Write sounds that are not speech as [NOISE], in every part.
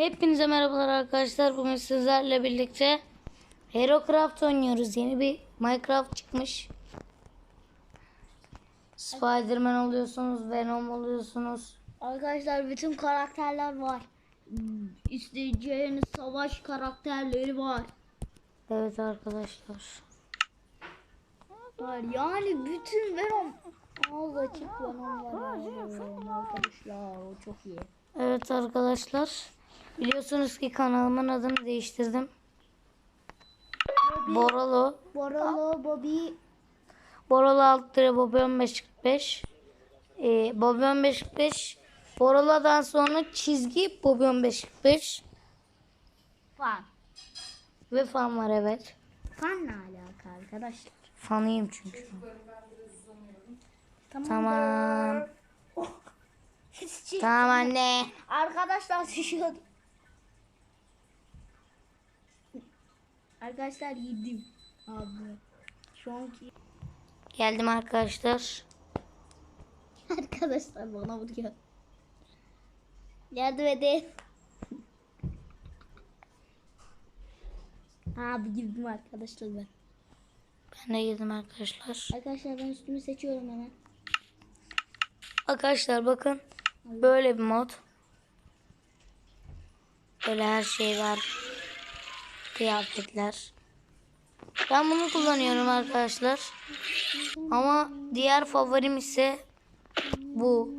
Hepinize merhabalar arkadaşlar. Bugün sizlerle birlikte HeroCraft oynuyoruz. Yeni bir Minecraft çıkmış. Spiderman oluyorsunuz, Venom oluyorsunuz. Arkadaşlar bütün karakterler var. İsteyeceğiniz savaş karakterleri var. Evet arkadaşlar. Var yani bütün Venom ağız açık Venom var. Arkadaşlar o çok iyi. Evet arkadaşlar. Biliyorsunuz ki kanalımın adını değiştirdim. Borolo. Borolo, Bobby, Borolo alt lira Bobby 1545. Ee, Bobby 1545. Borolo'dan sonra çizgi Bobby 1545. Fan. Ve fan var evet. Fan ne alaka arkadaşlar? Fanıyım çünkü. Tamam. [LAUGHS] Tamam. Tamam anne. Arkadaşlar [LAUGHS] düşüyordu. Arkadaşlar yedim. Abi. Şu anki Geldim arkadaşlar. arkadaşlar bana vuruyor. Yardım edin. Abi girdim arkadaşlar ben. Ben de girdim arkadaşlar. Arkadaşlar ben üstümü seçiyorum hemen. Arkadaşlar bakın. Böyle bir mod. Böyle her şey var. Kıyafetler. Ben bunu kullanıyorum arkadaşlar. Ama diğer favorim ise bu.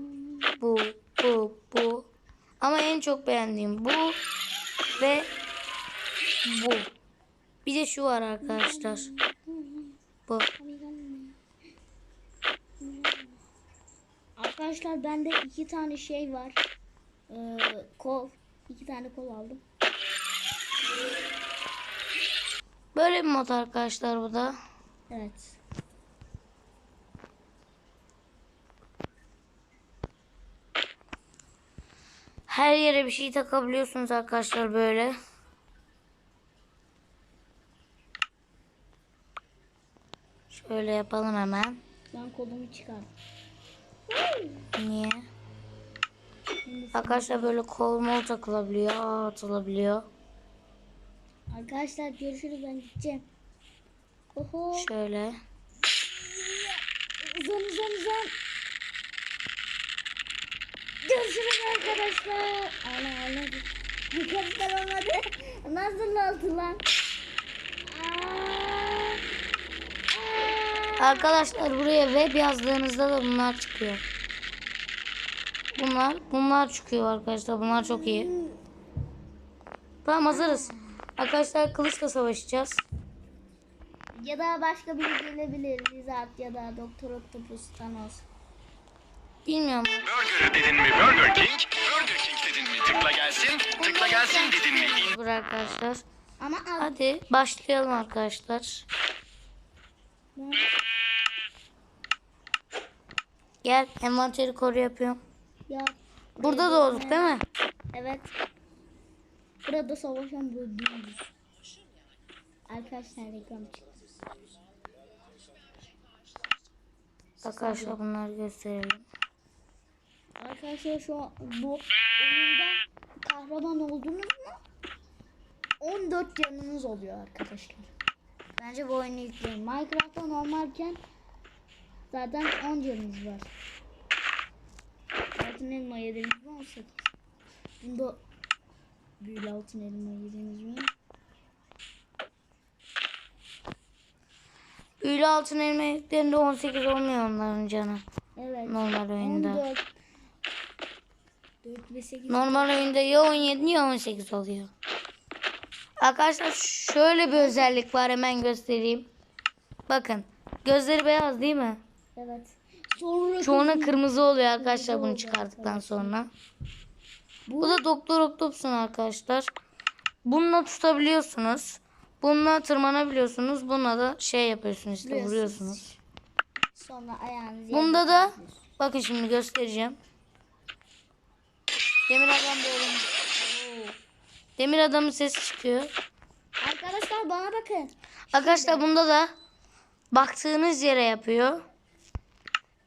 Bu. Bu. Bu. Ama en çok beğendiğim bu. Ve bu. Bir de şu var arkadaşlar. Bu. Arkadaşlar bende iki tane şey var. Ee, kol. iki tane kol aldım. Böyle bir mod arkadaşlar bu da. Evet. Her yere bir şey takabiliyorsunuz arkadaşlar böyle. Şöyle yapalım hemen. Ben kolumu çıkardım. Niye? Arkadaşlar böyle kol mol takılabiliyor, atılabiliyor. Arkadaşlar görüşürüz ben gideceğim. Oho. Şöyle. Uzan uzan uzan. Görüşürüz arkadaşlar. Ana ana. Yukarıdan olmadı. Nasıl oldu lan? Aa, aa. Arkadaşlar buraya web yazdığınızda da bunlar çıkıyor. Bunlar, bunlar çıkıyor arkadaşlar. Bunlar çok iyi. Tamam hazırız. Arkadaşlar kılıçla savaşacağız. Ya da başka biri gelebilir. Zat ya da Doktor Octopus Thanos. Bilmiyorum. Burger dedin mi Burger King? Burger King dedin mi tıkla gelsin, tıkla gelsin dedin mi in- Dur arkadaşlar. Ama az. Hadi başlayalım arkadaşlar. Gel envanteri koru yapıyorum. Ya. Burada doğduk değil mi? Evet. Burada savaşan bu dümdüz. Arkadaşlar reklam çıktı. Arkadaşlar bunları gösterelim. Arkadaşlar şu an bu oyunda kahraman oldunuz mu? 14 canınız oluyor arkadaşlar. Bence bu oyunu yükleyin. Minecraft'ta normalken zaten 10 canınız var. Altın elma yediniz mi 18. Bunda büyülü altın elma yediniz mi? Büyülü altın elma yediklerinde 18 olmuyor onların canı. Evet. Normal oyunda. 14. 4 ve 8. Normal oyunda ya 17 ya 18 oluyor. Arkadaşlar şöyle bir özellik var hemen göstereyim. Bakın gözleri beyaz değil mi? Evet. Sonra Çoğuna kırmızı oluyor arkadaşlar bunu çıkarttıktan sonra. Bu da Doktor Octopus'un arkadaşlar. Bununla tutabiliyorsunuz. Bununla tırmanabiliyorsunuz. Bununla da şey yapıyorsunuz işte Vuruyorsunuz. vuruyorsunuz. sonra ayağınızı Bunda da bakın şimdi göstereceğim. Demir adam böyle. Demir adamın sesi çıkıyor. Arkadaşlar bana bakın. Arkadaşlar bunda da baktığınız yere yapıyor.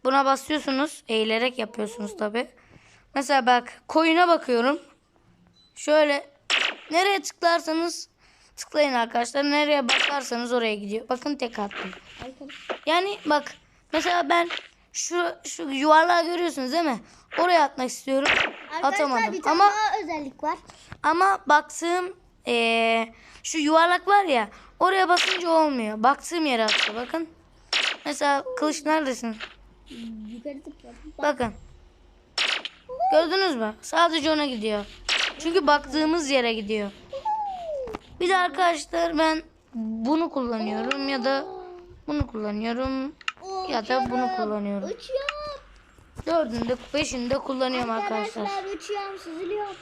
Buna basıyorsunuz. Eğilerek yapıyorsunuz tabi. Mesela bak koyuna bakıyorum. Şöyle nereye tıklarsanız tıklayın arkadaşlar. Nereye bakarsanız oraya gidiyor. Bakın tek attım. Yani bak mesela ben şu şu yuvarlağı görüyorsunuz değil mi? Oraya atmak istiyorum. Arkadaşlar Atamadım. bir tane Ama daha özellik var. ama baktığım eee, şu yuvarlak var ya oraya basınca olmuyor. Baktığım yere atıyor bakın. Mesela kılıç neredesin? Yukarı tıkladım. Bak. Bakın. Gördünüz mü? Sadece ona gidiyor. Çünkü baktığımız yere gidiyor. Bir de arkadaşlar ben bunu kullanıyorum ya da bunu kullanıyorum. Ya da bunu kullanıyorum. Uçuyorum. Dördünde, beşinde kullanıyorum arkadaşlar. Arkadaşlar uçuyorum süzülüyorum.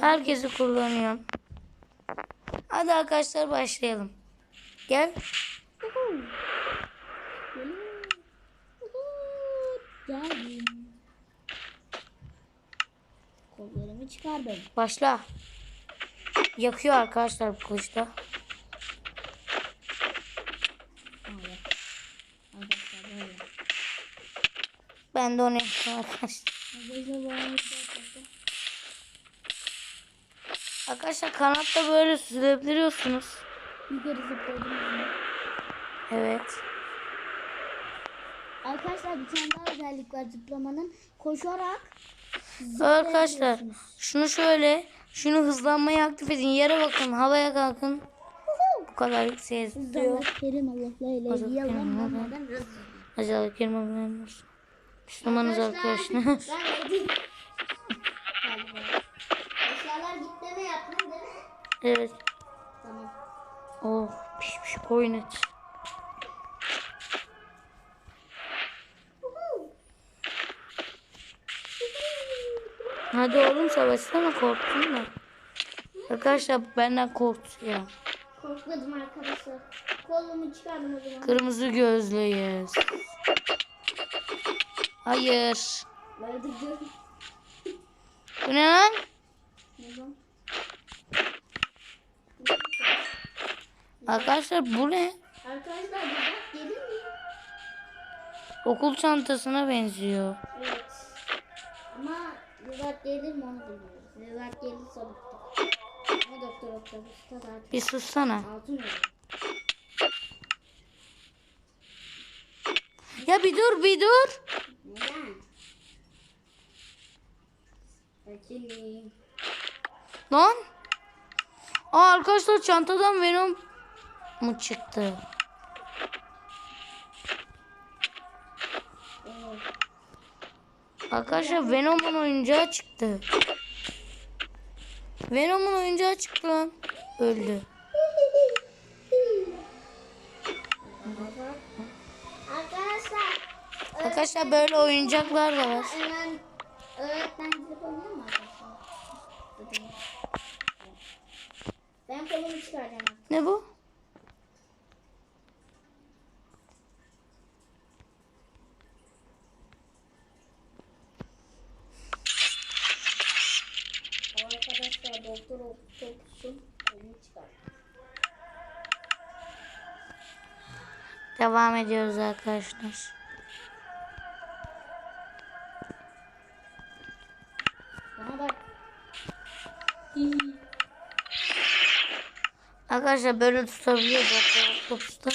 Herkesi kullanıyorum. Hadi arkadaşlar başlayalım. Gel. Uhu. Geldim. Kollarımı çıkardım. Başla. Yakıyor arkadaşlar bu kılıçta. Ben de onu yaptım arkadaşlar. Arkadaşlar kanatta böyle süzebiliyorsunuz. Yukarı zıpladım. ben. Evet. Arkadaşlar bir tane daha özellik var zıplamanın. Koşarak Arkadaşlar şunu şöyle şunu hızlanmayı aktif edin. Yere bakın havaya kalkın. Bu kadar yükseğe zıplıyor. Allah kerim Allah'la ile Hazır yalan kerim Allah. olmadan rızık. Acaba girmem olsun. Müslümanız arkadaşlar. Eşyalar gitleme yaptın değil mi? evet. Tamam. Oh pişmiş koyun et. Hadi oğlum savaşsana korktun mu? Arkadaşlar bu benden korktu ya. Korkmadım arkadaşlar. Kolumu çıkardım o zaman. Kırmızı gözlüyüz. Hayır. Öldürdüm. Bu ne lan? Arkadaşlar bu ne? Arkadaşlar bak gelir mi? Okul çantasına benziyor. Evet. Ama Rıvat gelir mi onu bilmiyoruz. Rıvat gelirse bıktık. Ama doktor otobüste zaten Bir sussana. altın. Ya bir dur bir dur. Neden? Bakayım. Lan. Aa arkadaşlar çantadan Venom mu çıktı? Arkadaşlar Venom'un oyuncağı çıktı. Venom'un oyuncağı çıktı lan. Öldü. Arkadaşlar Arkadaşlar böyle oyuncaklar da var. arkadaşlar? Ben kolumu çıkaracağım. Ne bu? Arkadaşlar doktor otopusun kolumu çıkar. Devam ediyoruz arkadaşlar. Bana bak. Arkadaşlar böyle tutabiliyor doktor otobüste.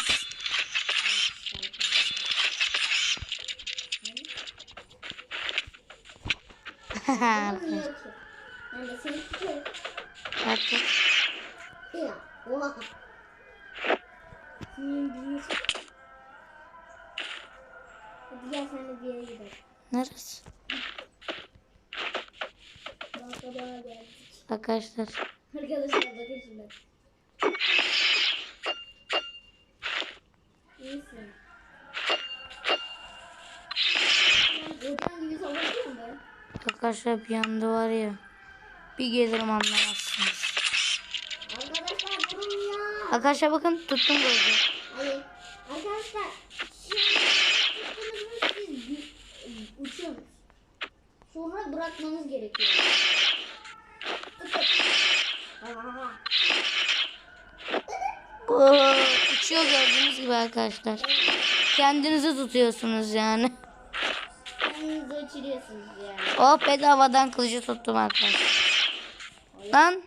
Olmuyor Artık Ya. Oha. Bilmesi. Hadi gel sen de bir yere gidelim. neresi? Arkadaşlar Arkadaşlar bakın şimdi. İyisin. Arkadaşlar bir anda var ya bir gelirim anlamazsınız. Arkadaşlar durun ya. Arkadaşlar bakın tuttum gözü. Hayır. Arkadaşlar şimdi uçuyorsunuz. Sonra bırakmanız gerekiyor. Uçuyor gördüğünüz gibi arkadaşlar. Kendinizi tutuyorsunuz yani. Kendinizi uçuruyorsunuz yani. Oh bedavadan kılıcı tuttum arkadaşlar. Lan.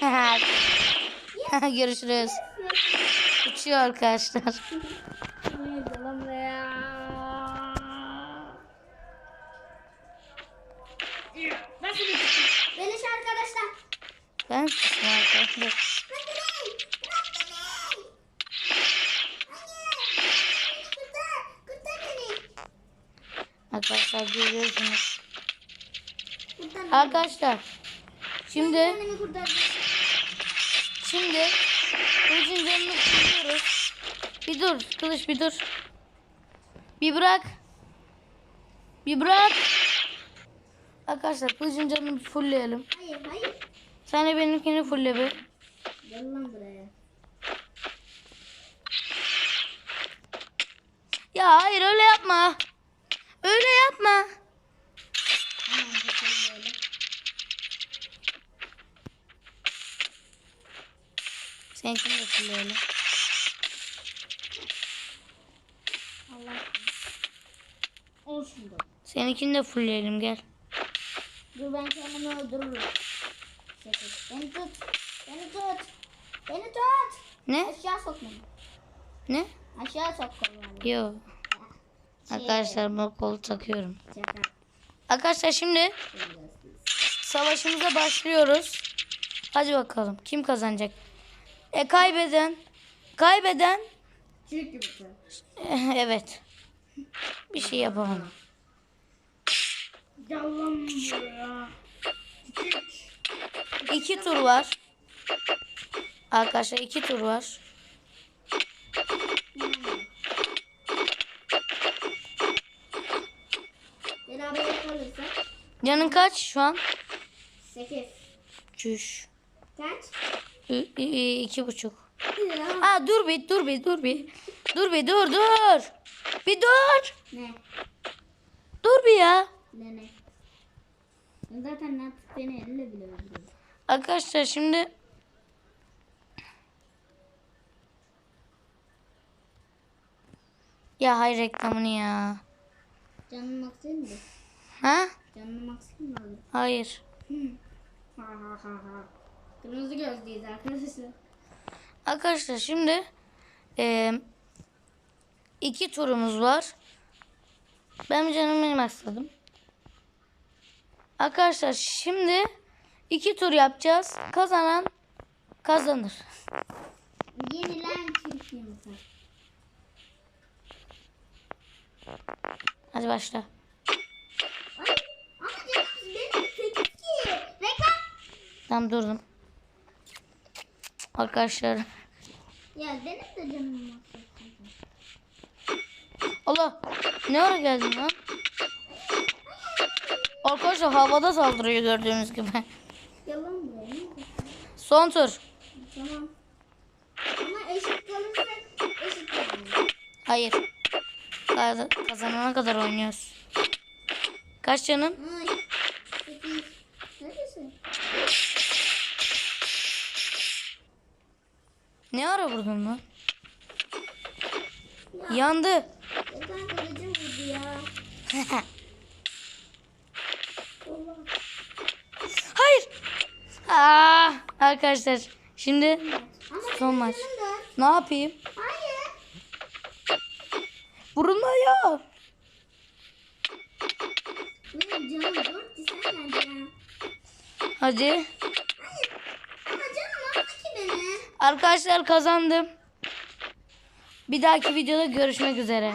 [LAUGHS] Görüşürüz. Uçuyor arkadaşlar. Neydi lan be ya? Nasıl bir Beleş arkadaşlar. Ben sustum arkadaşlar. Bırak beni. Bırak beni. Hayır. Kurtar. Kurtar beni. Arkadaşlar görüyorsunuz. Arkadaşlar. Şimdi şimdi kılıcın canını tutuyoruz. Bir dur kılıç bir dur. Bir bırak. Bir bırak. Arkadaşlar kılıcın canını fullleyelim. Hayır hayır. Sen de benimkini fulle bir. Gel lan buraya. Ya hayır öyle yapma. Öyle yapma. Böyle. Seninkini de fullleyelim. Allah Olsun da. Seninkini de fullleyelim gel. Dur ben kendimi öldürürüm. Beni tut. Beni tut. Beni tut. Ne? Aşağı sok beni. Ne? Aşağı sok. Yok. Arkadaşlar kolu takıyorum. Arkadaşlar şimdi savaşımıza başlıyoruz. Hadi bakalım kim kazanacak? E kaybeden kaybeden [LAUGHS] evet. Bir şey yapamam. İki tur var. Arkadaşlar iki tur var. Kalırsak. Canın kaç şu an? 8. Çüş. Kaç? Ü- iki buçuk. Ya. Aa dur bir dur bir dur bir. Dur bir dur dur. Bir dur. Ne? Dur bir ya. Ne ne? Zaten ne yaptık beni elle bile öldürüyor. Arkadaşlar şimdi Ya hayır reklamını ya. Canını maksayım mı? Ha? Canını mı abi? Hayır. Kırmızı gözlüyüz arkadaşlar. Arkadaşlar şimdi eee, iki turumuz var. Ben canımı maksadım. Arkadaşlar şimdi iki tur yapacağız. Kazanan kazanır. Yenilen Türk yumurta. Hadi başla. Ay, ama canım benim 8 ki. Reklam. Tam durdum. Arkadaşlar. Ya benim de canım. Allah ne ara geldin lan? Arkadaşlar havada saldırıyor gördüğünüz gibi. Yalan yapıyorsun? Son tur. Tamam. Ama eşit kalırsak eşit kalır. Hayır. Kaz- Kazanana kadar oynuyoruz. Kaç canın? Ay. 8. Neredesin? Ne ara vurdun lan? Yandı. Ya. Allah. Hayır. Aa, arkadaşlar şimdi Ama Son maç. ne yapayım? Hayır. Nerede ya? Hadi. Hayır. Ama canım alma ki beni. Arkadaşlar kazandım. Bir dahaki videoda görüşmek üzere.